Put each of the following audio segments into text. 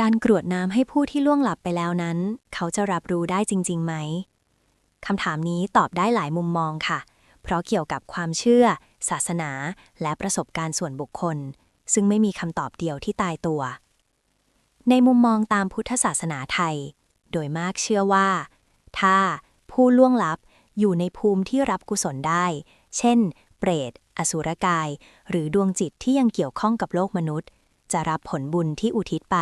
การกรวดน้ำให้ผู้ที่ล่วงหลับไปแล้วนั้น เขาจะรับรู้ได้จริง ๆ ไหมคำถามนี้ตอบได้หลายมุมมองค่ะ เพราะเกี่ยวกับความเชื่อ ศาสนา และประสบการณ์ส่วนบุคคล ซึ่งไม่มีคำตอบเดียวที่ตายตัว ในมุมมองตามพุทธศาสนาไทย โดยมากเชื่อว่า ถ้าผู้ล่วงลับอยู่ในภูมิที่รับกุศลได้ เช่น เปรต อสุรกาย หรือดวงจิตที่ยังเกี่ยวข้องกับโลกมนุษย์ จะรับผลบุญที่อุทิศไป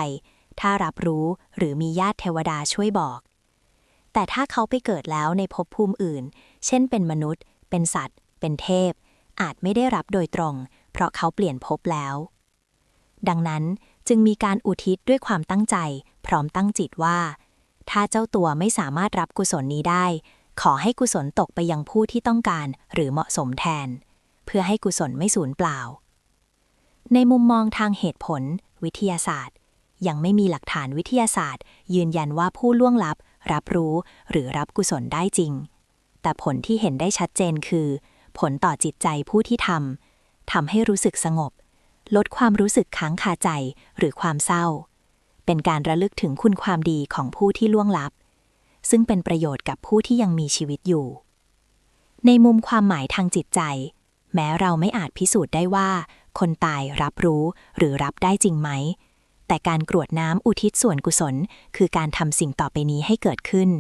ถ้ารับรู้หรือมีญาติเทวดาช่วยบอก แต่ถ้าเขาไปเกิดแล้วในภพภูมิอื่น เช่นเป็นมนุษย์ เป็นสัตว์ เป็นเทพ อาจไม่ได้รับโดยตรง เพราะเขาเปลี่ยนภพแล้ว ดังนั้นจึงมีการอุทิศด้วยความตั้งใจ พร้อมตั้งจิตว่า ถ้าเจ้าตัวไม่สามารถรับกุศลนี้ได้ ขอให้กุศลตกไปยังผู้ที่ต้องการหรือเหมาะสมแทน เพื่อให้กุศลไม่สูญเปล่า ในมุมมองทางเหตุผล วิทยาศาสตร์ ยังไม่มีหลักฐานวิทยาศาสตร์ ยืนยันว่าผู้ล่วงลับ รับรู้หรือรับกุศลได้จริง แต่ผลที่เห็นได้ชัดเจนคือ ผลต่อจิตใจผู้ที่ทำทำให้รู้สึกสงบ ลดความรู้สึกค้างคาใจหรือความเศร้า เป็นการระลึกถึงคุณความดีของผู้ที่ล่วงลับ ซึ่งเป็นประโยชน์กับผู้ที่ยังมีชีวิตอยู่ ในมุมความหมายทางจิตใจ แม้เราไม่อาจพิสูจน์ได้ว่าคนตายรับรู้หรือรับได้จริงไหม แต่การกรวดน้ำอุทิศส่วนกุศล คือการทำสิ่งต่อไปนี้ให้เกิดขึ้น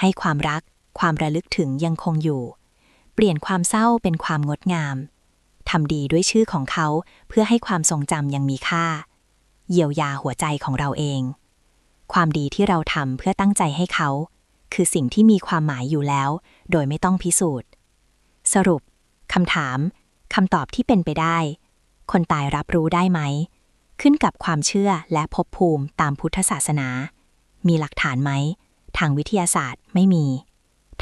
ให้ความรัก ความระลึกถึงยังคงอยู่ เปลี่ยนความเศร้าเป็นความงดงามทำดีด้วยชื่อของเขาเพื่อให้ความทรงจำยังมีค่า เยียวยาหัวใจของเราเอง ความดีที่เราทำเพื่อตั้งใจให้เขา คือสิ่งที่มีความหมายอยู่แล้ว โดยไม่ต้องพิสูจน์ สรุปคำถามคำตอบที่เป็นไปได้ คนตายรับรู้ได้ไหม ขึ้นกับความเชื่อและภพภูมิตามพุทธศาสนา มีหลักฐานไหม ทางวิทยาศาสตร์ไม่มี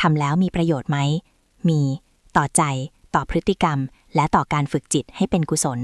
ทำแล้วมีประโยชน์ไหม มี ต่อใจ ต่อพฤติกรรม และต่อการฝึกจิตให้เป็นกุศล